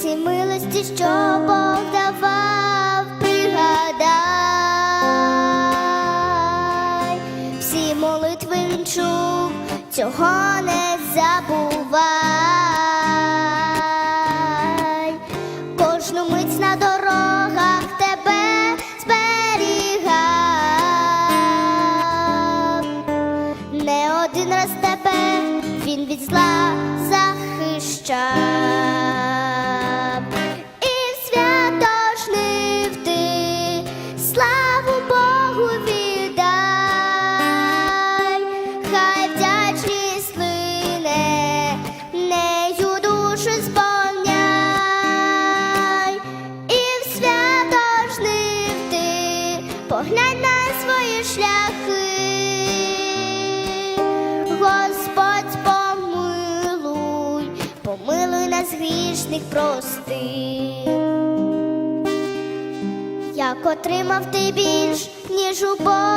всі милості, що Бог давав, пригадай, всі молитви він чув, цього не забув. свої шляхи, Господь помилуй, помилуй нас грішних прости, як отримав ти більш, ніж у Бога.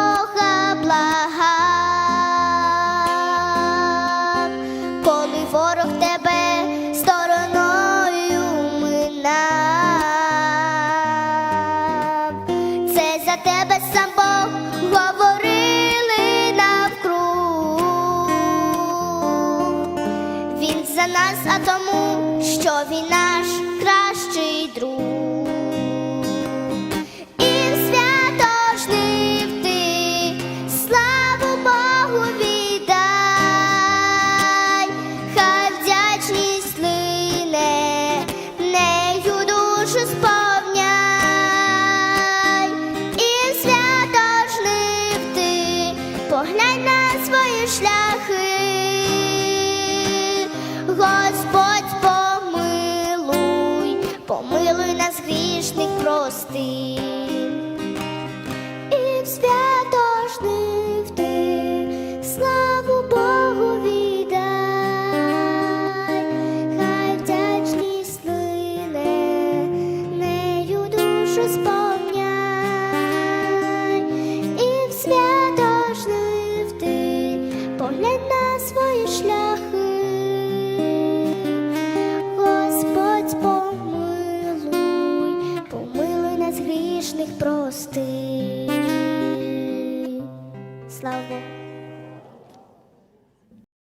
нас, а тому, що він наш кращий друг. steam. гріх прости. Слава Богу.